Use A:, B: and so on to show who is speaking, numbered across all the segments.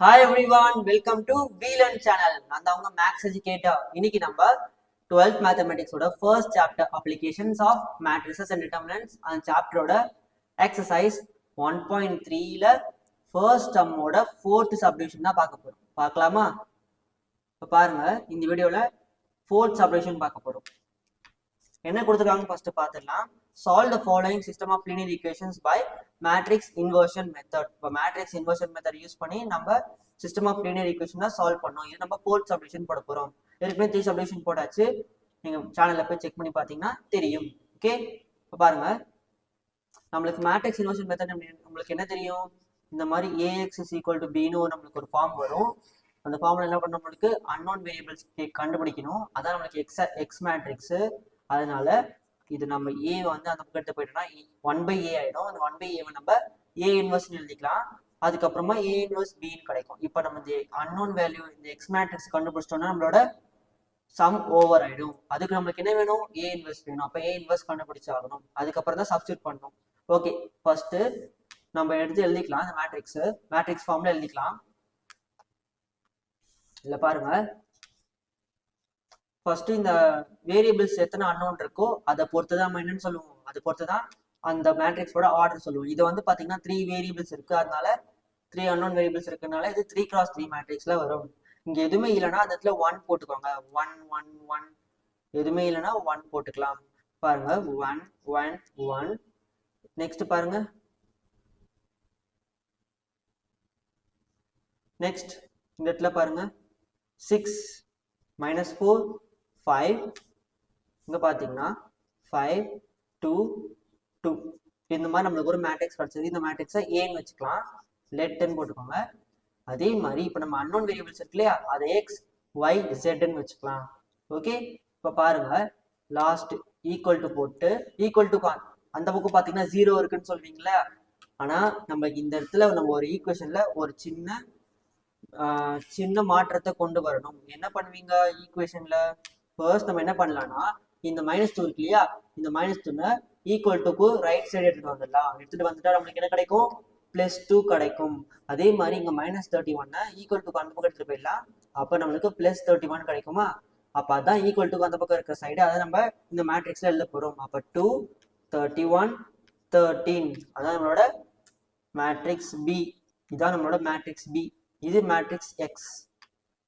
A: Hi everyone welcome to Veelan channel நான் அவங்க maths educator இன்னைக்கு நம்ம 12th மேத்தமெட்டிக்ஸோட first chapter applications of matrices and determinants அந்த சாப்டரோட எக்ஸசைஸ் ஒன் பாயிண்ட் த்ரீல ஃபர்ஸ்ட் டம்மோட ஃபோர்த் சப்டிவிஷன் தான் பார்க்க போகிறோம் பார்க்கலாமா? இப்போ பாருங்க இந்த வீடியோவில் ஃபோர்த் சப்டிவிஷன் பார்க்க போகிறோம் என்ன கொடுத்துருக்காங்க ஃபர்ஸ்ட் பார்த்துடலாம். Solve the following system of linear equations by matrix inversion method இப்போ மேட்ரிக்ஸ் இன்வர்ஷன் மெத்தட் யூஸ் பண்ணி நம்ம சிஸ்டம் ஆஃப் லீனியர் ஈக்குவேஷன் தான் சால்வ் பண்ணோம். இது நம்ம ஃபோர்த் சப்டிவிஷன் போட போகிறோம் ஏற்கனவே த்ரீ சப்டிவிஷன் போட்டாச்சு. நீங்கள் சேனலில் போய் செக் பண்ணி பார்த்தீங்கன்னா தெரியும். ஓகே இப்போ பாருங்கள் நம்மளுக்கு மேட்ரிக்ஸ் இன்வர்ஷன் மெத்தட் நம்மளுக்கு என்ன தெரியும்? இந்த மாதிரி ஏஎக்ஸ் இஸ் ஈக்குவல் டு பின்னு நம்மளுக்கு ஒரு ஃபார்ம் வரும். அந்த ஃபார்ம்ல என்ன பண்ண நம்மளுக்கு அன்னோன் வேரியபிள்ஸ் கண்டுபிடிக்கணும். அதான் நம்மளுக்கு எக்ஸ் எக்ஸ் மேட்ரிக்ஸு அதனால இது நம்ம ஏ வந்து அந்த பக்கம் எடுத்து போயிட்டோம்னா ஒன் பை ஏ ஆயிடும். அந்த ஒன் பை ஏவை நம்ம ஏ இன்வெர்ஸ்னு எழுதிக்கலாம். அதுக்கப்புறமா ஏ இன்வெர்ஸ் பின்னு கிடைக்கும். இப்போ நம்ம இந்த அன்னோன் வேல்யூ இந்த எக்ஸ் மேட்ரிக்ஸ் கண்டுபிடிச்சிட்டோம்னா நம்மளோட சம் ஓவர் ஆயிடும். அதுக்கு நம்மளுக்கு என்ன வேணும்? ஏ இன்வெஸ்ட் வேணும். அப்போ ஏ இன்வெஸ்ட் கண்டுபிடிச்சு ஆகணும் அதுக்கப்புறம் தான் சப்ஸ்டியூட் பண்ணணும். ஓகே ஃபர்ஸ்ட் நம்ம எடுத்து எழுதிக்கலாம். இந்த மேட்ரிக்ஸ் மேட்ரிக்ஸ் ஃபார்ம்ல எழுதிக்கலாம். இல்ல பாருங்க. ஃபர்ஸ்ட் இந்த வேரியபிள்ஸ் எத்தனை அன்னோன் இருக்கோ அதை பொறுத்து தான் நம்ம என்னன்னு சொல்லுவோம். அதை பொறுத்து தான் அந்த மேட்ரிக்ஸோட ஆர்டர் சொல்லுவோம். இது வந்து பார்த்தீங்கன்னா த்ரீ வேரியபிள்ஸ் இருக்கு. அதனால த்ரீ அன்னோன் வேரியபிள்ஸ் இருக்கனால இது த்ரீ கிராஸ் த்ரீ மேட்ரிக்ஸ்ல வரும். இங்க எதுவுமே இல்லைன்னா அந்த இடத்துல ஒன் போட்டுக்கோங்க. ஒன் ஒன் ஒன் எதுவுமே இல்லைன்னா ஒன் போட்டுக்கலாம். பாருங்க. ஒன் ஒன் ஒன் நெக்ஸ்ட் பாருங்க. நெக்ஸ்ட் இந்த இடத்துல பாருங்க. சிக்ஸ் மைனஸ் ஃபோர் ஃபைவ் இங்கே பார்த்தீங்கன்னா ஃபைவ் டூ டூ இந்த மாதிரி நம்மளுக்கு ஒரு மேட்ரிக்ஸ் கிடச்சிது. இந்த மேட்ரிக்ஸை ஏன்னு வச்சுக்கலாம். லெட்டுன்னு போட்டுக்கோங்க. அதே மாதிரி இப்போ நம்ம அன்னோன் வேரியபிள்ஸ் இருக்கு இல்லையா? அதை எக்ஸ் ஒய் ஜெட்னு வச்சுக்கலாம். ஓகே இப்போ பாருங்க. லாஸ்ட் ஈக்குவல் டு போட்டு ஈக்குவல் டு அந்த பக்கம் பார்த்தீங்கன்னா ஜீரோ இருக்குன்னு சொல்றீங்களா. ஆனால் நம்ம இந்த இடத்துல நம்ம ஒரு ஈக்குவேஷனில் ஒரு சின்ன சின்ன மாற்றத்தை கொண்டு வரணும். என்ன பண்ணுவீங்க ஈக்குவேஷனில் ஃபர்ஸ்ட் நம்ம என்ன பண்ணலாம்னா இந்த மைனஸ் டூ இருக்கு இல்லையா? இந்த மைனஸ் டூனை ஈக்குவல் டுக்கு ரைட் சைடு எடுத்துட்டு வந்துடலாம். எடுத்துட்டு வந்துட்டா நம்மளுக்கு என்ன கிடைக்கும்? பிளஸ் டூ கிடைக்கும். அதே மாதிரி இங்க மைனஸ் தேர்ட்டி ஒன்னை ஈக்குவல் டுக்கு அந்த பக்கம் எடுத்துட்டு போயிடலாம். அப்போ நம்மளுக்கு பிளஸ் தேர்ட்டி ஒன் கிடைக்குமா? அப்போ அதான் ஈக்குவல் டுக்கு அந்த பக்கம் இருக்கிற சைடு அதை நம்ம இந்த மேட்ரிக்ஸ்ல எழுத போறோம். அப்போ டூ தேர்ட்டி ஒன் தேர்ட்டீன் அதான் நம்மளோட மேட்ரிக்ஸ் பி இதான் நம்மளோட மேட்ரிக்ஸ் பி இது மேட்ரிக்ஸ் எக்ஸ்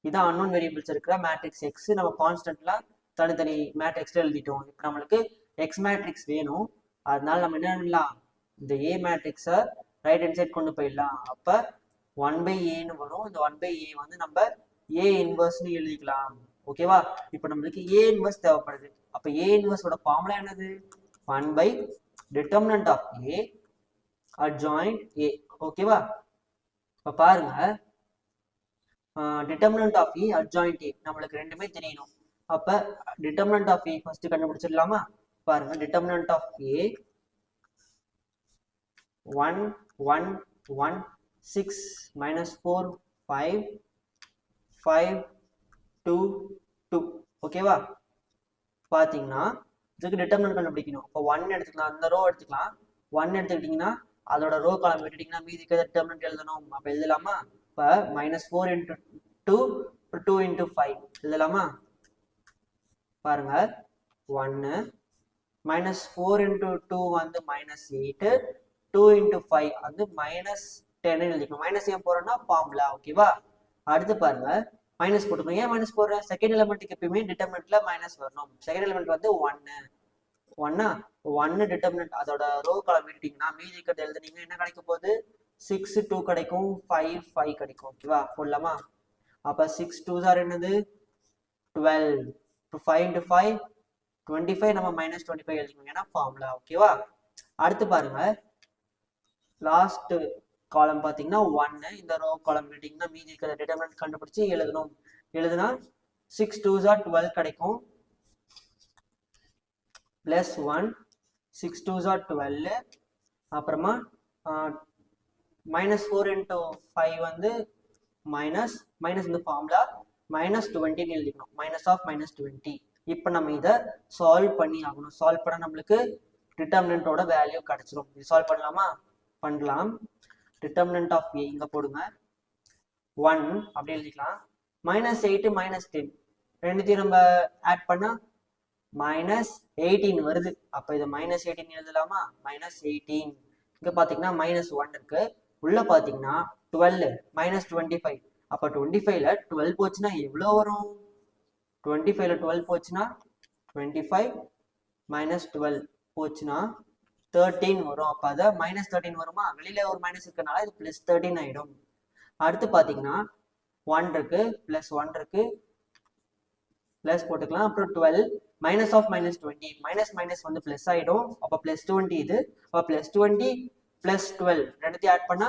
A: இதான் அன்னோன் வேரியபிள்ஸ் இருக்கிற மேட்ரிக்ஸ் எக்ஸ் நம்ம கான்ஸ்டன்ட்லாம் தனித்தனி மேட்ரிக்ஸ்ல எழுதிட்டோம். இப்போ நம்மளுக்கு எக்ஸ் மேட்ரிக்ஸ் வேணும். அதனால நம்ம என்ன பண்ணலாம்? இந்த ஏ மேட்ரிக்ஸை ரைட் ஹேண்ட் சைட் கொண்டு போயிடலாம். அப்போ ஒன் பை ஏன்னு வரும். இந்த ஒன் பை ஏ வந்து நம்ம ஏ இன்வர்ஸ்னு எழுதிக்கலாம். ஓகேவா இப்போ நம்மளுக்கு ஏ இன்வர்ஸ் தேவைப்படுது. அப்போ ஏ இன்வர்ஸோட ஃபார்முலா என்னது? One by determinant of A adjoint A ஓகேவா இப்போ பாருங்க. Determinant of A adjoint A நம்மளுக்கு ரெண்டுமே தெரியணும். அப்ப டிட்டர்மினன்ட் ஆஃப் ஏ ஃபர்ஸ்ட் கண்டுபிடிச்சிடலாமா? பாருங்க determinant of A one one one six minus four five five two two ஓகேவா பார்த்தீங்கன்னா இதுக்கு டிட்டர்மினன்ட் கண்டுபிடிக்கணும். இப்போ ஒன் எடுத்துக்கலாம் அந்த ரோ எடுத்துக்கலாம். ஒன் எடுத்துக்கிட்டிங்கன்னா அதோட ரோ காலம் விட்டுட்டிங்கன்னா மீதி டிட்டர்மினன்ட் எழுதணும். அப்போ எழுதலாமா? இப்போ minus four into two two into five எழுதலாமா? பாருங்க. ஒன்று மைனஸ் ஃபோர் இன்ட்டு டூ வந்து minus eight two into five வந்து மைனஸ் டென் எழுதிக்கணும் மைனஸ் ஏன் போகிறோன்னா ஃபார்முலா ஓகேவா அடுத்து பாருங்க. மைனஸ் போட்டுக்கணும். ஏன் மைனஸ் போடுறேன் செகண்ட் எலிமெண்ட்டுக்கு எப்பயுமே டிட்டர்மெண்ட்ல மைனஸ் வரணும். செகண்ட் எலிமெண்ட் வந்து ஒன்னு ஒன்னா ஒன்னு டிட்டர்மெண்ட் அதோட ரோ காலம் எடுத்தீங்கன்னா மீதி இருக்கிறது எழுதுனீங்க என்ன கிடைக்க போகுது? சிக்ஸ் டூ கிடைக்கும் ஃபைவ் ஃபைவ் கிடைக்கும் ஓகேவா போடலாமா? அப்போ சிக்ஸ் டூ சார் என்னது? Twelve two five into five twenty five நம்ம மைனஸ் டுவெண்ட்டி ஃபைவ் எழுதிக்கணும் ஏன்னா ஃபார்முலா ஓகேவா அடுத்து பாருங்க. லாஸ்ட் காலம் பார்த்தீங்கன்னா ஒன்னு இந்த ரோ காலம் விட்டீங்கன்னா மீதி இருக்கிற டிட்டர்மினன்ட் கண்டுபிடிச்சு எழுதணும். எழுதுனா சிக்ஸ் டூ ஜார் டுவெல் கிடைக்கும். Plus one six two jar twelve அப்புறமா மைனஸ் ஃபோர் இன்டூ ஃபைவ் வந்து மைனஸ் மைனஸ் இந்த ஃபார்முலா மைனஸ் டுவெண்ட்டின்னு எழுதிக்கணும். மைனஸ் ஆஃப் மைனஸ் டுவெண்ட்டி இப்போ நம்ம இதை சால்வ் பண்ணி ஆகணும். சால்வ் பண்ண நம்மளுக்கு டிட்டர்மினண்ட்டோட வேல்யூ கிடச்சிரும். இது சால்வ் பண்ணலாமா? பண்ணலாம். டிட்டர்மினன்ட் ஆஃப் ஏ இங்கே போடுங்க. ஒன் அப்படி எழுதிக்கலாம். மைனஸ் எயிட்டு மைனஸ் டென் ரெண்டுத்தையும் நம்ம ஆட் பண்ணால் மைனஸ் எயிட்டீன் வருது. அப்போ இது மைனஸ் எயிட்டீன் எழுதலாமா? மைனஸ் எயிட்டீன் இங்கே பார்த்தீங்கன்னா மைனஸ் ஒன் இருக்குது உள்ள பாத்தீங்கன்னா டுவெல் மைனஸ் டுவெண்ட்டி ஃபைவ் அப்போ டுவெண்ட்டி ஃபைவ்ல டுவெல் போச்சுன்னா எவ்வளோ வரும்? டுவெண்ட்டி ஃபைவ்ல டுவெல் போச்சுன்னா டுவெண்ட்டி ஃபைவ் மைனஸ் டுவெல் போச்சுன்னா தேர்ட்டீன் வரும். அப்போ அதை மைனஸ் தேர்ட்டின் வருமா? வெளியில ஒரு மைனஸ் இருக்கனால இது பிளஸ் தேர்ட்டின் ஆயிடும். அடுத்து பாத்தீங்கன்னா ஒன் இருக்கு பிளஸ் ஒன் இருக்கு பிளஸ் போட்டுக்கலாம். அப்புறம் twelve minus of minus twenty minus minus வந்து பிளஸ் ஆயிடும். அப்போ பிளஸ் டுவெண்ட்டி இது. அப்போ பிளஸ் டுவெண்ட்டி பிளஸ் டுவெல் ரெண்டுத்தையும் ஆட் பண்ணா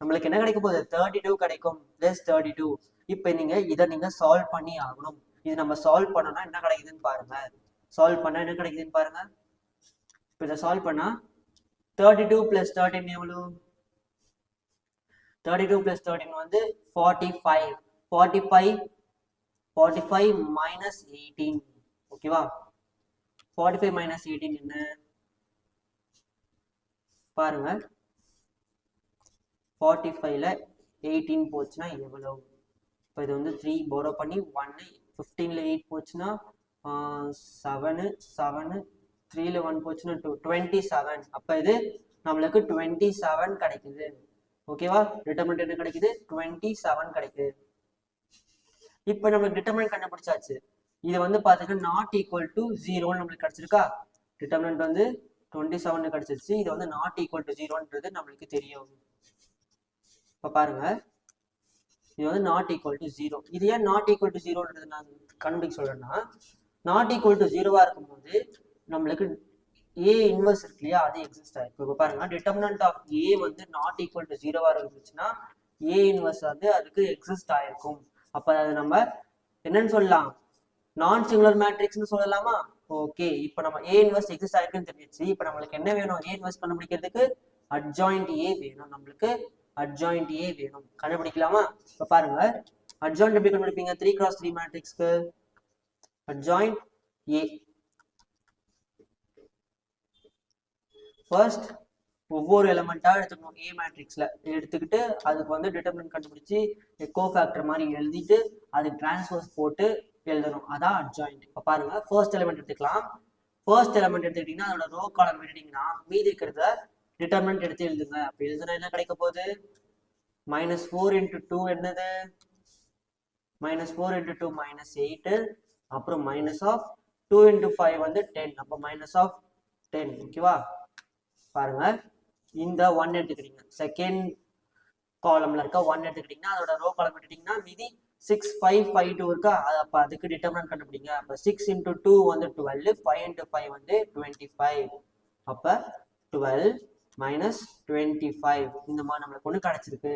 A: நம்மளுக்கு என்ன கிடைக்க போகுது? தேர்ட்டி டூ கிடைக்கும் பிளஸ் தேர்ட்டி டூ இப்போ நீங்க இதை நீங்க சால்வ் பண்ணி ஆகணும். இது நம்ம சால்வ் பண்ணோம்னா என்ன கிடைக்குதுன்னு பாருங்க. சால்வ் பண்ணா என்ன கிடைக்குதுன்னு பாருங்க. இப்போ இதை சால்வ் பண்ணா தேர்ட்டி டூ பிளஸ் தேர்ட்டின் எவ்வளோ தேர்ட்டி டூ பிளஸ் தேர்ட்டின் வந்து forty five forty five forty five minus eighteen ஓகேவா ஃபார்ட்டி ஃபைவ் மைனஸ் எயிட்டீன் என்ன? பாருங்க. ஃபார்ட்டி ஃபைவ்ல எயிட்டீன் போச்சுன்னா எவ்வளோ இப்போ இது வந்து த்ரீ போரோ பண்ணி ஒன் ஃபிஃப்டீனில் எயிட் போச்சுன்னா செவனு செவனு த்ரீல ஒன் போச்சுன்னா டூ டுவெண்ட்டி செவன் அப்போ இது நம்மளுக்கு டுவெண்ட்டி செவன் கிடைக்குது ஓகேவா டிட்டர்மெண்ட் என்ன கிடைக்குது? டுவெண்ட்டி செவன் கிடைக்குது. இப்போ நம்மளுக்கு டிட்டர்மெண்ட் கண்டுபிடிச்சாச்சு. இது வந்து பார்த்தீங்கன்னா நாட் ஈக்குவல் டு ஜீரோன்னு நம்மளுக்கு கிடைச்சிருக்கா? டிட்டர்மெண்ட் வந்து டுவெண்ட்டி செவன் கிடைச்சிருச்சு. இது வந்து நாட் ஈக்குவல் டு ஜீரோன்றது நம்மளுக்கு தெரியும். இப்போ பாருங்க. இது வந்து நாட் ஈக்குவல் டு ஜீரோ இது ஏன் நாட் ஈக்குவல் டு ஜீரோன்றது நான் கண்டுபிடிக்க சொல்றேன்னா நாட் ஈக்குவல் டு ஜீரோவா இருக்கும்போது நம்மளுக்கு ஏ இன்வர்ஸ் இருக்கு இல்லையா? அது எக்ஸிஸ்ட் ஆயிருக்கு இப்போ பாருங்க. டிட்டர்மினன்ட் ஆஃப் ஏ வந்து நாட் ஈக்குவல் டு ஜீரோவா இருந்துச்சுன்னா ஏ இன்வர்ஸ் வந்து அதுக்கு எக்ஸிஸ்ட் ஆயிருக்கும். அப்ப அது நம்ம என்னன்னு சொல்லலாம்? நான் சிங்குலர் மேட்ரிக்ஸ்னு சொல்லலாமா? ஓகே இப்போ நம்ம ஏ இன்வெஸ்ட் எக்ஸிஸ்ட் ஆயிருக்குன்னு தெரிஞ்சிச்சு இப்போ நம்மளுக்கு என்ன வேணும்? ஏ இன்வெஸ்ட் கண்டுபிடிக்கிறதுக்கு அட்ஜாயிண்ட் ஏ வேணும். நம்மளுக்கு அட்ஜாயிண்ட் ஏ வேணும். கண்டுபிடிக்கலாமா? இப்போ பாருங்க. அட்ஜாயிண்ட் எப்படி கண்டுபிடிப்பீங்க? த்ரீ கிராஸ் த்ரீ மேட்ரிக்ஸ்க்கு அட்ஜாயிண்ட் ஏ ஃபர்ஸ்ட் ஒவ்வொரு எலமெண்ட்டா எடுத்துக்கணும். ஏ மேட்ரிக்ஸ்ல எடுத்துக்கிட்டு அதுக்கு வந்து டிட்டர்மினன்ட் கண்டுபிடிச்சி எக்கோ ஃபேக்டர் மாதிரி எழுதிட்டு அதுக்கு டிரான்ஸ்ஃபர்ஸ் போட்டு எழுதணும். அதான் அட்ஜாயிண்ட் இப்போ பாருங்க ஃபர்ஸ்ட் எலிமெண்ட் எடுத்துக்கலாம். ஃபர்ஸ்ட் எலிமெண்ட் எடுத்துக்கிட்டீங்கன்னா அதோட ரோ காலம் விட்டுட்டீங்கன்னா மீதி இருக்கிறத டிட்டர்மெண்ட் எடுத்து எழுதுங்க. அப்போ எழுதுனா என்ன கிடைக்க போகுது? மைனஸ் ஃபோர் இன்ட்டு டூ என்னது? Minus four into two minus eight அப்புறம் minus of two into five வந்து டென் அப்போ மைனஸ் ஆஃப் டென் ஓகேவா பாருங்க. இந்த ஒன் எடுத்துக்கிட்டீங்க. செகண்ட் காலம்ல இருக்க ஒன் எடுத்துக்கிட்டீங்கன்னா அதோட ரோ காலம் விட்டுட்டீங்கன்னா மீதி சிக்ஸ் ஃபைவ் ஃபைவ் டூ இருக்கா? அது அப்போ அதுக்கு டிட்டர்மினன்ட் கண்டுபிடிங்க. அப்போ சிக்ஸ் இன்ட்டு டூ வந்து டுவெல் ஃபைவ் இன்ட்டு ஃபைவ் வந்து டுவெண்ட்டி ஃபைவ் அப்போ டுவெல் மைனஸ் டுவெண்ட்டி ஃபைவ் இந்த மாதிரி நம்மளுக்கு ஒன்று கிடச்சிருக்கு.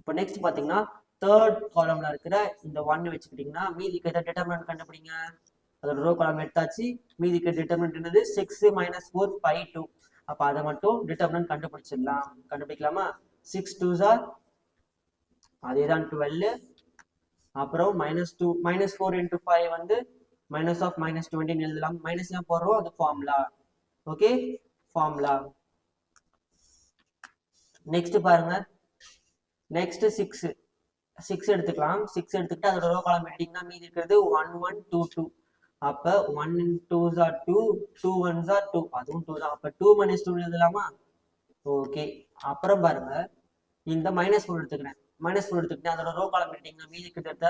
A: இப்போ நெக்ஸ்ட் பார்த்தீங்கன்னா தேர்ட் காலமில் இருக்கிற இந்த ஒன்று வச்சுக்கிட்டிங்கன்னா மீதிக்கு எதாவது டிட்டர்மினன்ட் கண்டுபிடிங்க. அதோட ரோ காலம் எடுத்தாச்சு. மீதிக்கு டிட்டர்மினன்ட் என்னது? Six minus four five two அப்போ அதை மட்டும் டிட்டர்மினன்ட் கண்டுபிடிச்சிடலாம். கண்டுபிடிக்கலாமா? சிக்ஸ் டூ சார் அதே தான் டுவெல் அப்புறம் minus two minus four into five வந்து மைனஸ் ஆஃப் மைனஸ் டுவெண்ட்டின்னு எழுதலாம். மைனஸ் ஏன் போடுறோம் அது ஃபார்முலா ஓகே ஃபார்முலா நெக்ஸ்ட் பாருங்க. நெக்ஸ்ட் சிக்ஸ் சிக்ஸ் எடுத்துக்கலாம். சிக்ஸ் எடுத்துக்கிட்டு அதோட ரோ காலம் எடுத்தீங்கன்னா மீதி இருக்கிறது. ஒன் ஒன் டூ டூ அப்போ one two are two two one are two அதுவும் டூ தான். அப்போ டூ மைனஸ் டூ எழுதலாமா? ஓகே அப்புறம் பாருங்க. இந்த மைனஸ் ஃபோர் எடுத்துக்கிறேன். மைனஸ் ஃபோர் எடுத்துக்கிட்டேன் அதோட ரோ காலம் எடுத்தீங்கன்னா மீதி கிட்டத்தட்ட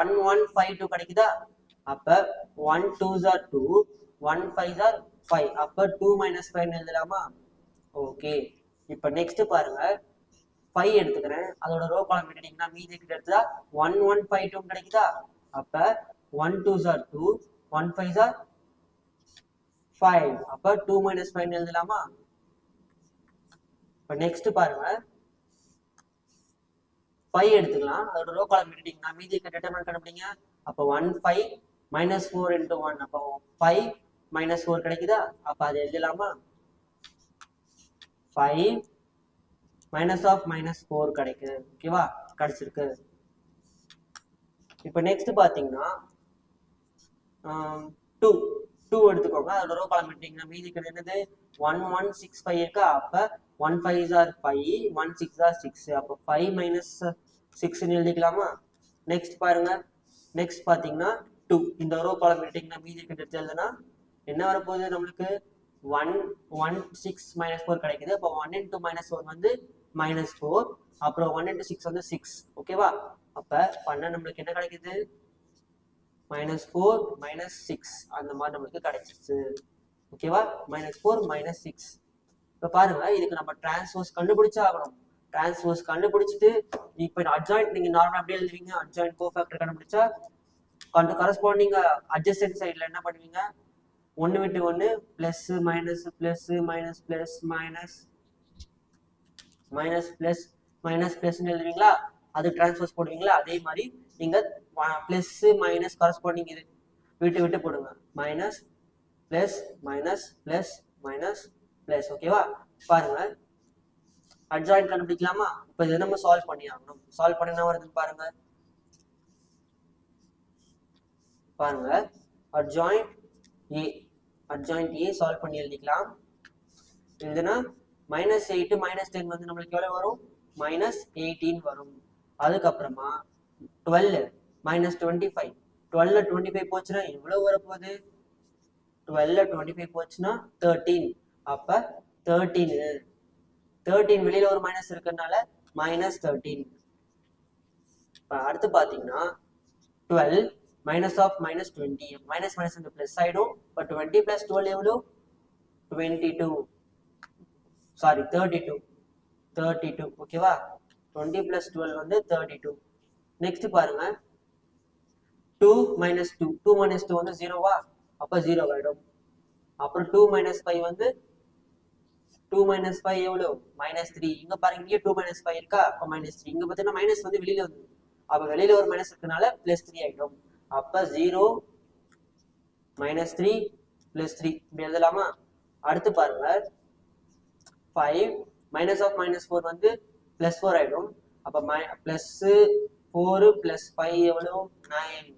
A: ஒன் ஒன் ஃபைவ் டூ கிடைக்குதா? அப்போ one two are two one five are five அப்போ டூ மைனஸ் ஃபைவ் எழுதலாமா? ஓகே இப்போ நெக்ஸ்ட் பாருங்க. ஃபைவ் எடுத்துக்கிறேன். அதோட ரோ காலம் எடுத்தீங்கன்னா மீதி கிட்ட ஒன் ஒன் ஃபைவ் டூ கிடைக்குதா? அப்போ one two are two one five are five அப்போ டூ மைனஸ் ஃபைவ் எழுதலாமா? இப்போ நெக்ஸ்ட் பாருங்க. ஃபைவ் எடுத்துக்கலாம். அதோட ரோ காலம் எடுத்தீங்கன்னா மீதி டிட்டர்மெண்ட் கண்டுபிடிங்க. அப்போ one five minus four into one அப்போ ஃபைவ் மைனஸ் ஃபோர் கிடைக்குதா? அப்போ அது எழுதலாமா? Five minus of minus four கிடைக்குது ஓகேவா கிடைச்சிருக்கு. இப்போ நெக்ஸ்ட் பார்த்தீங்கன்னா டூ டூ எடுத்துக்கோங்க. அதோட ரோ காலம் எடுத்தீங்கன்னா மீதி கிடையாது என்னது? ஒன் ஒன் சிக்ஸ் ஃபைவ் இருக்கா? அப்போ one five or five one six or six அப்போ ஃபைவ் மைனஸ் சிக்ஸ்ன்னு எழுதிக்கலாமா? நெக்ஸ்ட் பாருங்க. நெக்ஸ்ட் பார்த்தீங்கன்னா டூ இந்த ரோ காலம் எடுத்தீங்கன்னா மீதி இருக்கிறது எழுதுனா என்ன வரப்போகுது நம்மளுக்கு? One one six minus four கிடைக்குது. அப்போ ஒன் இன்டூ மைனஸ் ஃபோர் வந்து மைனஸ் ஃபோர் அப்புறம் ஒன் இன்டூ சிக்ஸ் வந்து சிக்ஸ் ஓகேவா அப்போ பண்ண நம்மளுக்கு என்ன கிடைக்குது? மைனஸ் ஃபோர் மைனஸ் சிக்ஸ் அந்த மாதிரி நம்மளுக்கு கிடைச்சிருச்சு. ஓகேவா மைனஸ் ஃபோர் மைனஸ் சிக்ஸ் இப்போ பாருங்க இதுக்கு நம்ம டிரான்ஸ்போஸ் கண்டுபிடிச்சா ஆகணும். டிரான்ஸ்போஸ் கண்டுபிடிச்சிட்டு இப்போ அட்ஜாயிண்ட் நீங்க நார்மலா அப்படியே எழுதுவீங்க அட்ஜாயிண்ட் கோஃபேக்டர் கண்டுபிடிச்சா கண்டு கரஸ்பாண்டிங் அட்ஜஸ்டன்ட் சைடில் என்ன பண்ணுவீங்க? ஒன்று விட்டு ஒன்று plus minus plus minus plus minus minus plus minus ப்ளஸ்ன்னு எழுதுவீங்களா? அது டிரான்ஸ்போஸ் போடுவீங்களா? அதே மாதிரி நீங்க ப்ளஸ் மைனஸ் கரஸ்பாண்டிங் இது விட்டு விட்டு போடுங்க. Minus plus minus plus minus plus ஓகேவா பாருங்க. அட்ஜாயின் கண்டுபிடிக்கலாமா? இப்போ இதை நம்ம சால்வ் பண்ணி ஆகணும். சால்வ் பண்ண என்ன வருதுன்னு பாருங்க. பாருங்க. அட்ஜாயின் ஏ அட்ஜாயிண்ட் ஏ சால்வ் பண்ணி எழுதிக்கலாம். இதுனா மைனஸ் எயிட் மைனஸ் டென் வந்து நம்மளுக்கு எவ்வளவு வரும்? மைனஸ் எயிட்டீன் வரும். அதுக்கப்புறமா டுவெல் மைனஸ் டுவெண்ட்டி ஃபைவ் டுவெல்ல டுவெண்ட்டி ஃபைவ் போச்சுன்னா எவ்வளவு வரப்போகுது? டுவெல்ல டுவெண்ட்டி ஃபைவ் போச்சுன்னா தேர்ட்டீன் அப்ப தேர்ட்டீன் தேர்ட்டீன் வெளியில ஒரு மைனஸ் இருக்கறனால மைனஸ் தேர்ட்டீன் இப்போ அடுத்து பார்த்தீங்கன்னா twelve minus of minus twenty minus minus இந்த ப்ளஸ் ஆயிடும். இப்போ டுவெண்ட்டி ப்ளஸ் டுவெல் எவ்வளோ twenty two sorry thirty two thirty two ஓகேவா டுவெண்ட்டி ப்ளஸ் டுவெல் வந்து தேர்ட்டி டூ நெக்ஸ்ட் பாருங்க. Two minus two two minus two வந்து ஜீரோவா அப்போ ஜீரோ ஆயிடும். அப்புறம் டூ மைனஸ் ஃபைவ் வந்து டூ மைனஸ் ஃபைவ் எவ்வளோ மைனஸ் த்ரீ இங்கே பாருங்க இங்கே டூ மைனஸ் ஃபைவ் இருக்கா? அப்போ மைனஸ் த்ரீ இங்கே பார்த்தீங்கன்னா மைனஸ் வந்து வெளியில் வந்து அப்போ வெளியில் ஒரு மைனஸ் இருக்கனால ப்ளஸ் த்ரீ ஆகிடும் அப்போ zero minus three plus three இப்படி எழுதலாமா? அடுத்து பாருங்க. Five minus of minus four வந்து ப்ளஸ் ஃபோர் ஆகிடும் அப்போ மை ப்ளஸ்ஸு ஃபோரு ப்ளஸ் ஃபைவ் எவ்வளோ நைன்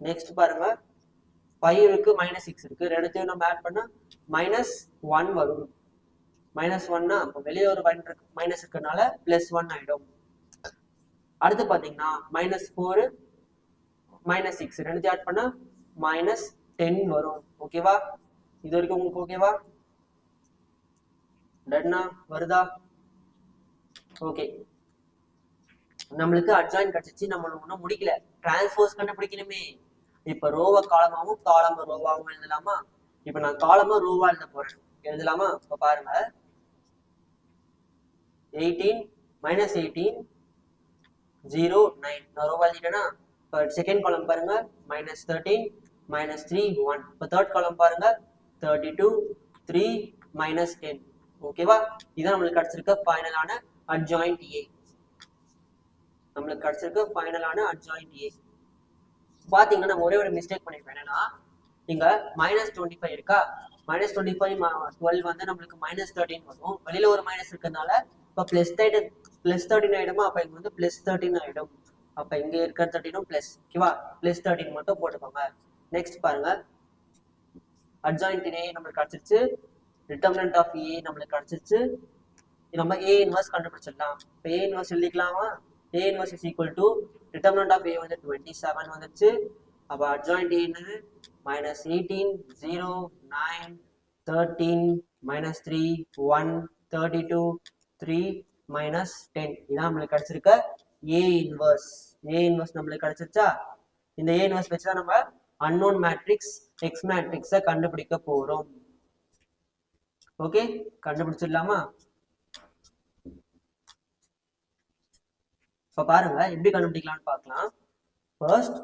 A: நெக்ஸ்ட் பாருங்க. ஃபைவ் இருக்கு மைனஸ் சிக்ஸ் இருக்கு. ரெண்டுத்தையும் நம்ம ஆட் பண்ணால் மைனஸ் ஒன் வரும். மைனஸ் ஒன்னா அப்போ வெளியே ஒரு ஒன் இருக்கு மைனஸ் இருக்கனால பிளஸ் ஒன் ஆயிடும். அடுத்து பாத்தீங்கன்னா மைனஸ் ஃபோரு மைனஸ் சிக்ஸ் ரெண்டுத்தையும் ஆட் பண்ணா மைனஸ் டென் வரும். ஓகேவா இது வரைக்கும் உங்களுக்கு ஓகேவா டன்னா வருதா? ஓகே நம்மளுக்கு அட்ஜாயின் கிடைச்சிச்சு நம்ம ஒன்றும் முடிக்கல. டிரான்ஸ்போஸ் கண்டுபிடிக்கணுமே. இப்ப ரோவ காலமாவும் காலம் ரோவாவும் எழுதலாமா? இப்ப நான் காலமா ரோவா எழுத போறேன். எழுதலாமா? இப்ப பாருங்க. Eighteen minus eighteen zero nine நான் ரோவா எழுதிட்டேன்னா இப்போ செகண்ட் காலம் பாருங்க. Minus thirteen minus three one இப்போ தேர்ட் காலம் பாருங்க. Thirty two three minus ten ஓகேவா இதான் நம்மளுக்கு கிடச்சிருக்க ஃபைனலான அட்ஜாயிண்ட் ஏ நம்மளுக்கு கிடச்சிருக்க ஃபைனலான அட்ஜாயிண்ட் ஏ பாத்தீங்கன்னா நம்ம ஒரே ஒரு மிஸ்டேக் பண்ணிருப்போம். என்னன்னா இங்க மைனஸ் டுவெண்ட்டி ஃபைவ் இருக்கா? மைனஸ் டுவெண்ட்டி ஃபைவ் டுவெல் வந்து நம்மளுக்கு மைனஸ் தேர்ட்டின் வரும். வெளியில ஒரு மைனஸ் இருக்கிறதுனால இப்போ ப்ளஸ் தேர்ட்டின் ப்ளஸ் தேர்ட்டின் ஆயிடுமா? அப்போ இங்க வந்து ப்ளஸ் தேர்ட்டின் ஆயிடும். அப்போ இங்க இருக்கிற தேர்ட்டினும் ப்ளஸ் ஓகேவா பிளஸ் தேர்ட்டின் மட்டும் போட்டுக்கோங்க. நெக்ஸ்ட் பாருங்க. அட்ஜாயிண்ட் ஏ நம்மளுக்கு கிடைச்சிருச்சு. டிட்டர்மினன்ட் ஆஃப் ஏ நம்மளுக்கு கிடைச்சிருச்சு. நம்ம ஏ இன்வர்ஸ் கண்டுபிடிச்சிடலாம். இப்போ A inverse எழுதிக்கலாமா? A inverse is equal to determinant of A வந்து டுவெண்ட்டி செவன் வந்துச்சு அப்போ அட்ஜாயிண்ட் ஏ என்னது? Minus eighteen zero nine thirteen minus three one thirty two three minus ten இதான் நம்மளுக்கு கிடைச்சிருக்க ஏ இன்வர்ஸ் ஏ இன்வர்ஸ் நம்மளுக்கு கிடைச்சிருச்சா? இந்த A inverse வச்சு தான் நம்ம அன்னோன் மேட்ரிக்ஸ் எக்ஸ் மேட்ரிக்ஸை கண்டுபிடிக்க போறோம். ஓகே கண்டுபிடிச்சிடலாமா? இப்போ பாருங்க எப்படி கண்டுபிடிக்கலாம்னு பார்க்கலாம். First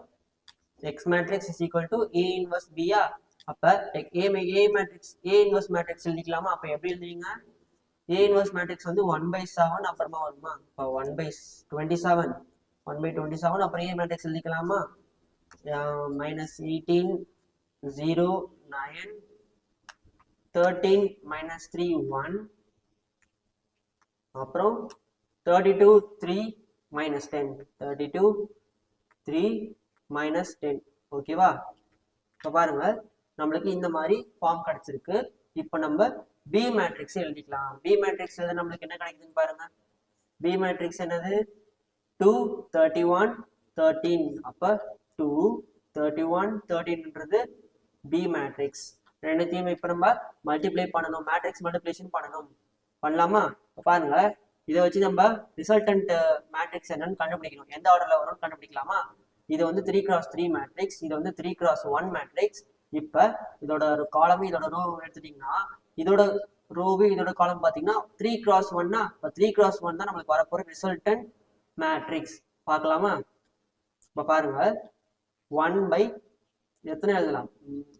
A: X matrix is equal to A inverse பியா அப்ப A A matrix A inverse matrix எழுதிக்கலாமா? அப்ப எப்படி எழுதுவீங்க? ஏ இன்வர்ஸ் மேட்ரிக்ஸ் வந்து ஒன் பை செவன் அப்புறமா வருமா? இப்போ one by twenty seven one by twenty seven அப்புறம் A matrix எழுதிக்கலாமா? Minus eighteen zero nine thirteen minus three one அப்புறம் thirty two three minus ten thirty two three minus ten ஓகேவா இப்போ பாருங்கள் நம்மளுக்கு இந்த மாதிரி ஃபார்ம் கிடச்சிருக்கு. இப்போ நம்ம பி மேட்ரிக்ஸ் எழுதிக்கலாம். பி மேட்ரிக்ஸ் எழுத நம்மளுக்கு என்ன கிடைக்குதுன்னு பாருங்க. பி மேட்ரிக்ஸ் என்னது? டூ தேர்ட்டி ஒன் தேர்ட்டீன் அப்போ டூ தேர்ட்டி ஒன் தேர்ட்டீன்ன்றது பி மேட்ரிக்ஸ் ரெண்டுத்தையும் இப்போ நம்ம மல்டிப்ளை பண்ணணும். மேட்ரிக்ஸ் மல்டிப்ளேஷன் பண்ணணும். பண்ணலாமா? பாருங்க. இதை வச்சு நம்ம ரிசல்டன்ட் மேட்ரிக்ஸ் என்னன்னு கண்டுபிடிக்கணும். எந்த ஆர்டர்ல வரும்னு கண்டுபிடிக்கலாமா? இது வந்து த்ரீ கிராஸ் த்ரீ மேட்ரிக்ஸ் இது வந்து த்ரீ கிராஸ் ஒன் மேட்ரிக்ஸ் இப்போ இதோட ஒரு காலமும் இதோட ரோ எடுத்துட்டீங்கன்னா இதோட ரோவு இதோட காலம் பார்த்தீங்கன்னா த்ரீ கிராஸ் ஒன்னா இப்போ த்ரீ கிராஸ் ஒன் தான் நம்மளுக்கு வரப்போகிற ரிசல்டன்ட் மேட்ரிக்ஸ் பார்க்கலாமா? இப்போ பாருங்க. ஒன் பை எத்தனை எழுதலாம்?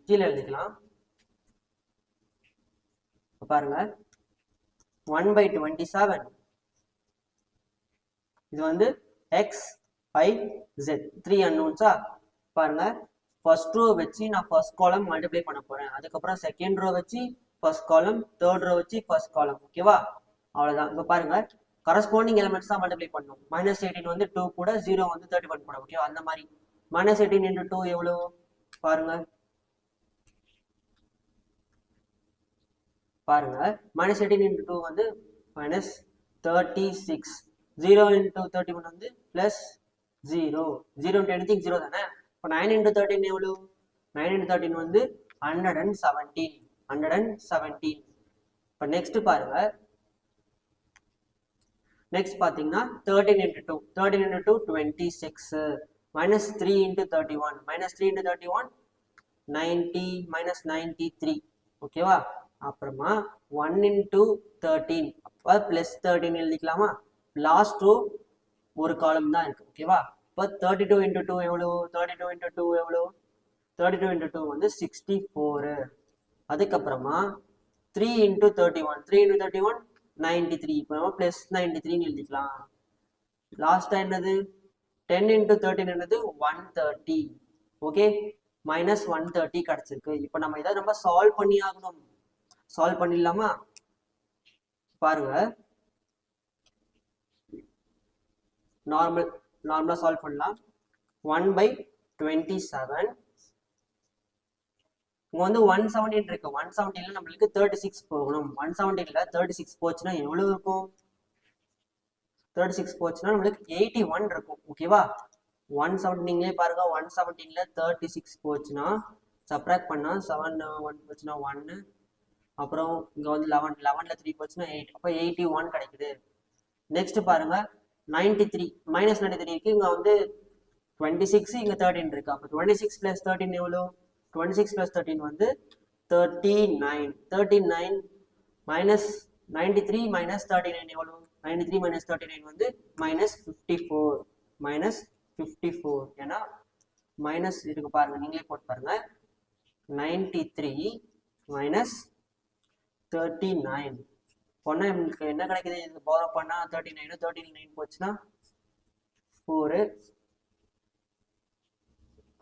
A: கீழே எழுதிக்கலாம். இப்போ பாருங்க. ஒன் பை டுவெண்ட்டி செவன் இது வந்து எக்ஸ் ஐ ஜெட் த்ரீ அன்னோன்ஸா பாருங்க. ஃபர்ஸ்ட் ரோ வச்சு நான் ஃபர்ஸ்ட் காலம் மல்டிப்ளை பண்ண போறேன். அதுக்கப்புறம் செகண்ட் ரோ வச்சு ஃபர்ஸ்ட் காலம் தேர்ட் ரோ வச்சு ஃபர்ஸ்ட் காலம் ஓகேவா அவ்வளோதான் இப்போ பாருங்க கரஸ்பாண்டிங் எலிமெண்ட்ஸ் தான் மல்டிப்ளை பண்ணும் மைனஸ் எயிட்டீன் வந்து டூ கூட ஜீரோ வந்து தேர்ட்டி ஒன் கூட ஓகேவா அந்த மாதிரி. மைனஸ் எயிட்டீன் இன்ட்டு டூ எவ்வளோ பாருங்க. பாருங்க. மைனஸ் எயிட்டீன் இன்ட்டு டூ வந்து minus thirty six zero into thirty one வந்து plus zero zero into anything zero தானே? இப்போ நைன் இன்ட்டு தேர்ட்டின் எவ்வளோ நைன் இன்ட்டு தேர்ட்டின் வந்து hundred and seventeen hundred and seventeen இப்போ நெக்ஸ்ட் பாருங்க. நெக்ஸ்ட் பார்த்தீங்கன்னா thirteen into two thirteen into two twenty six minus three into thirty one minus three into thirty one ninety minus ninety three ஓகேவா அப்புறமா one into thirteen அப்போ plus thirteen எழுதிக்கலாமா? Last two ஒரு column தான் இருக்கு. ஓகேவா இப்போ தேர்ட்டி டூ இன்ட்டு டூ எவ்வளோ தேர்ட்டி டூ இன்ட்டு டூ எவ்வளோ தேர்ட்டி டூ இன்ட்டு டூ வந்து சிக்ஸ்டி ஃபோரு அதுக்கப்புறமா three into thirty one three into thirty one ninety three இப்போ நம்ம ப்ளஸ் நைன்டி த்ரீன்னு எழுதிக்கலாம் லாஸ்ட்டாக என்னது? டென் இன்டூ தேர்ட்டின் என்னது? One thirty okay minus one thirty கிடச்சிருக்கு. இப்போ நம்ம இதை நம்ம சால்வ் பண்ணி ஆகணும். சால்வ் பண்ணிடலாமா? பாருங்க. நார்மல் நார்மலாக சால்வ் பண்ணலாம். ஒன் பை டுவெண்ட்டி செவன் இங்கே வந்து ஒன் செவன்டீன் இருக்கு. ஒன் செவன்டீன்ல நம்மளுக்கு தேர்ட்டி சிக்ஸ் போகணும். ஒன் செவன்டீன்ல தேர்ட்டி சிக்ஸ் போச்சுன்னா எவ்வளவு இருக்கும்? தேர்ட்டி சிக்ஸ் போச்சுன்னா நம்மளுக்கு எயிட்டி ஒன் இருக்கும் ஓகேவா ஒன் செவன்டீன்லேயே பாருங்க. ஒன் செவன்டீன்ல தேர்ட்டி சிக்ஸ் போச்சுன்னா சப்ராக்ட் பண்ணா செவன் ஒன் போச்சுன்னா ஒன்னு அப்புறம் இங்க வந்து லெவன் லெவன்ல த்ரீ போச்சுன்னா எயிட் அப்போ எயிட்டி ஒன் கிடைக்குது. நெக்ஸ்ட் பாருங்க. Ninety three minus ninety three இருக்கு இங்க வந்து டுவெண்ட்டி சிக்ஸ் இங்க தேர்ட்டின் இருக்கு. அப்போ டுவெண்ட்டி சிக்ஸ் பிளஸ் தேர்ட்டின் எவ்வளோ டுவெண்ட்டி சிக்ஸ் ப்ளஸ் தேர்ட்டின் வந்து thirty nine thirty nine minus ninety three minus thirty nine எவ்வளோ ninety three minus thirty nine வந்து minus fifty four minus fifty four ஏன்னா minus இருக்கு பாருங்க நீங்களே போட்டு பாருங்க. Ninety three minus thirty nine பொண்ணா உங்களுக்கு என்ன கிடைக்குது? இது borrow பண்ணால் தேர்ட்டி நைனு தேர்ட்டி நைன் போச்சுன்னா ஃபோரு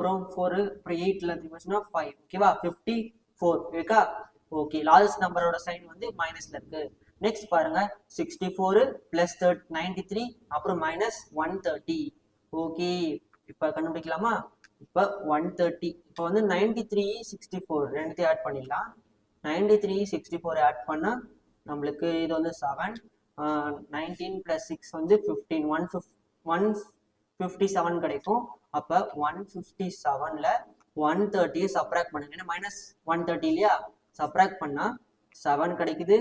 A: அப்புறம் ஃபோர் அப்புறம் எயிட்ல இருந்து போச்சுன்னா ஃபைவ் ஓகேவா ஃபிஃப்டி ஃபோர் இருக்கா ஓகே லார்ஜஸ்ட் நம்பரோட சைன் வந்து மைனஸ்ல இருக்கு. நெக்ஸ்ட் பாருங்க. Sixty four plus third ninety three அப்புறம் மைனஸ் ஒன் தேர்ட்டி ஓகே இப்போ கண்டுபிடிக்கலாமா? இப்போ ஒன் தேர்ட்டி இப்போ வந்து நைன்டி த்ரீ சிக்ஸ்டி ஃபோர் ரெண்டுத்தையும் ஆட் பண்ணிடலாம். Ninety three sixty four add பண்ணால் நம்மளுக்கு இது வந்து செவன் நைன்டீன் ப்ளஸ் சிக்ஸ் வந்து ஃபிஃப்டீன் ஒன் ஃபிஃப் ஒன் ஃபிஃப்டி செவன் கிடைக்கும். அப்போ ஒன் ஃபிஃப்டி செவனில் ஒன் தேர்ட்டியை சப்ராக்ட் பண்ணுங்க. ஏன்னா மைனஸ் ஒன் தேர்ட்டி இல்லையா? சப்ராக்ட் பண்ணால் செவன் கிடைக்குது.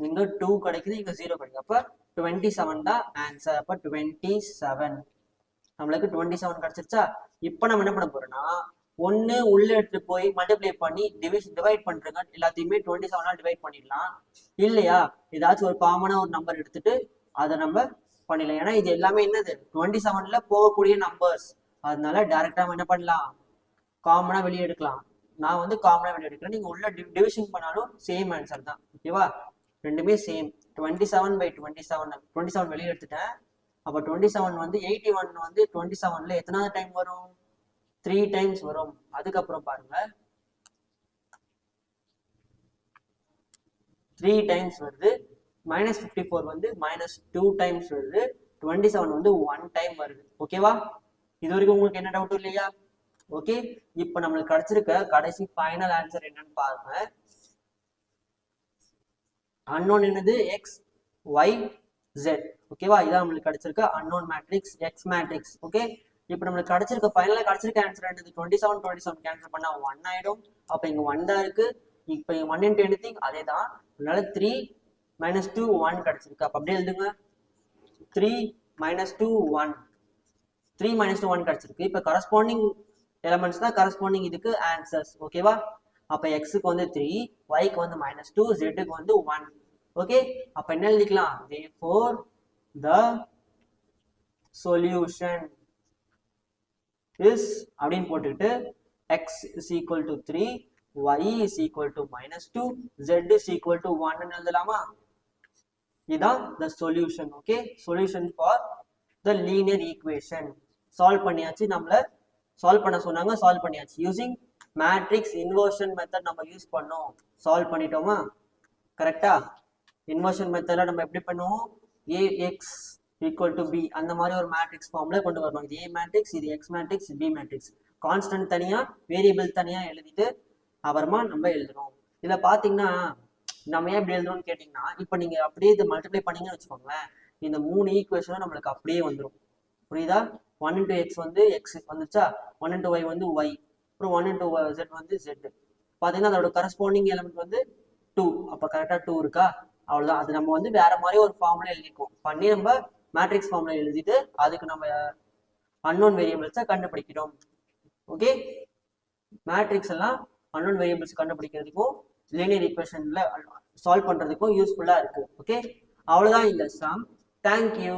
A: இங்கே டூ கிடைக்குது இங்கே ஜீரோ கிடைக்குது. அப்போ டுவெண்ட்டி செவன் தான் ஆன்சர் அப்போ டுவெண்ட்டி செவன் நம்மளுக்கு டுவெண்ட்டி செவன் கிடைச்சிருச்சா? இப்போ நம்ம என்ன பண்ண போறோம்னா ஒன்று உள்ள எடுத்துட்டு போய் மல்டிப்ளை பண்ணி டிவிஷன் டிவைட் பண்றங்க எல்லாத்தையுமே டுவெண்ட்டி செவனால் டிவைட் பண்ணிடலாம். இல்லையா? ஏதாச்சும் ஒரு காமனா ஒரு நம்பர் எடுத்துட்டு அதை நம்ம பண்ணிடலாம். ஏன்னா இது எல்லாமே என்னது? டுவெண்ட்டி செவன்ல போகக்கூடிய நம்பர்ஸ் அதனால டைரக்டா என்ன பண்ணலாம்? காமனா வெளியே எடுக்கலாம். நான் வந்து காமனா வெளியே எடுக்கிறேன். நீங்க உள்ள டிவிஷன் பண்ணாலும் சேம் ஆன்சர் தான். ஓகேவா ரெண்டுமே same twenty seven by twenty seven twenty seven வெளியே எடுத்துட்டேன். அப்போ டுவெண்ட்டி செவன் வந்து எயிட்டி ஒன் வந்து டுவெண்ட்டி செவன்ல எத்தனாவது டைம் வரும்? த்ரீ டைம்ஸ் வரும். அதுக்கப்புறம் பாருங்க. த்ரீ டைம்ஸ் வருது. மைனஸ் ஃபிஃப்டி ஃபோர் வந்து மைனஸ் டூ டைம்ஸ் வருது. டுவெண்ட்டி செவன் வந்து ஒன் டைம் வருது. ஓகேவா இது வரைக்கும் உங்களுக்கு என்ன டவுட் இல்லையா? ஓகே இப்போ நம்மளுக்கு கிடைச்சிருக்க கடைசி ஃபைனல் ஆன்சர் என்னன்னு பாருங்க. அன்னோன் என்னது? எக்ஸ் ஒய் ஜெட் ஓகேவா இதான் நம்மளுக்கு கிடைச்சிருக்க unknown matrix X matrix okay இப்போ நம்மளுக்கு கிடைச்சிருக்க ஃபைனலாக கிடைச்சிருக்க ஆன்சர் என்னது? Twenty seven twenty seven cancel பண்ணா ஒன் ஆயிடும். அப்போ இங்க ஒன் தான் இருக்கு. இப்போ இங்க ஒன் இன்ட்டு எனிதிங் அதே தான் அதனால த்ரீ மைனஸ் டூ ஒன் கிடைச்சிருக்கு. அப்போ அப்படியே எழுதுங்க. Three minus two one three minus two one கிடைச்சிருக்கு. இப்போ கரஸ்பாண்டிங் எலமெண்ட்ஸ் தான் கரஸ்பாண்டிங் இதுக்கு ஆன்சர்ஸ் ஓகேவா அப்போ எக்ஸுக்கு வந்து த்ரீ ஒய்க்கு வந்து மைனஸ் டூ ஜெட்டுக்கு வந்து ஒன் ஓகே அப்போ என்ன எழுதிக்கலாம்? Therefore the solution is அப்படின்னு போட்டுக்கிட்டு X is equal to three Y is equal to minus two Z is equal to one எழுதலாமா? இதுதான் the solution okay solution for the linear equation solve பண்ணியாச்சு நம்மள solve பண்ண சொன்னாங்க solve பண்ணியாச்சு. Using matrix inversion method நம்ம use பண்ணோம். Solve பண்ணிட்டோமா? கரெக்டா இன்வர்ஷன் மெத்தட்ல நம்ம எப்படி பண்ணுவோம்? A X equal to B அந்த மாதிரி ஒரு மேட்ரிக்ஸ் ஃபார்ம்ல கொண்டு வரணும். இது ஏ மேட்ரிக்ஸ் இது X matrix B matrix constant தனியா வேரியபிள் தனியா எழுதிட்டு அப்புறமா நம்ம எழுதணும் இதுல பாத்தீங்கன்னா நம்ம ஏன் இப்படி எழுதணும்னு கேட்டிங்கன்னா இப்போ நீங்க அப்படியே இது மல்டிப்ளை பண்ணீங்கன்னு வச்சுக்கோங்களேன் இந்த மூணு ஈக்குவேஷனும் நம்மளுக்கு அப்படியே வந்துடும் புரியுதா? ஒன் இன்டூ எக்ஸ் வந்து எக்ஸ் வந்துச்சா? ஒன் இன்டூ ஒய் வந்து ஒய் அப்புறம் ஒன் இன்டூ ஜெட் வந்து ஜெட் பார்த்தீங்கன்னா அதோட கரஸ்பாண்டிங் எலமெண்ட் வந்து டூ அப்போ கரெக்டாக டூ இருக்கா? அவ்வளோதான் அது நம்ம வந்து வேற மாதிரி ஒரு ஃபார்ம்ல எழுதிக்குவோம் பண்ணி நம்ம மேட்ரிக்ஸ் ஃபார்ம்ல எழுதிட்டு அதுக்கு நம்ம அன்னோன் வேரியபிள்ஸை கண்டுபிடிக்கிறோம். ஓகே மேட்ரிக்ஸ் எல்லாம் அன்னோன் வேரியபிள்ஸ் கண்டுபிடிக்கிறதுக்கும் லீனியர் ஈக்குவேஷனில் சால்வ் பண்ணுறதுக்கும் யூஸ்ஃபுல்லாக இருக்குது ஓகே அவ்வளோதான் இந்த சம் தேங்க்யூ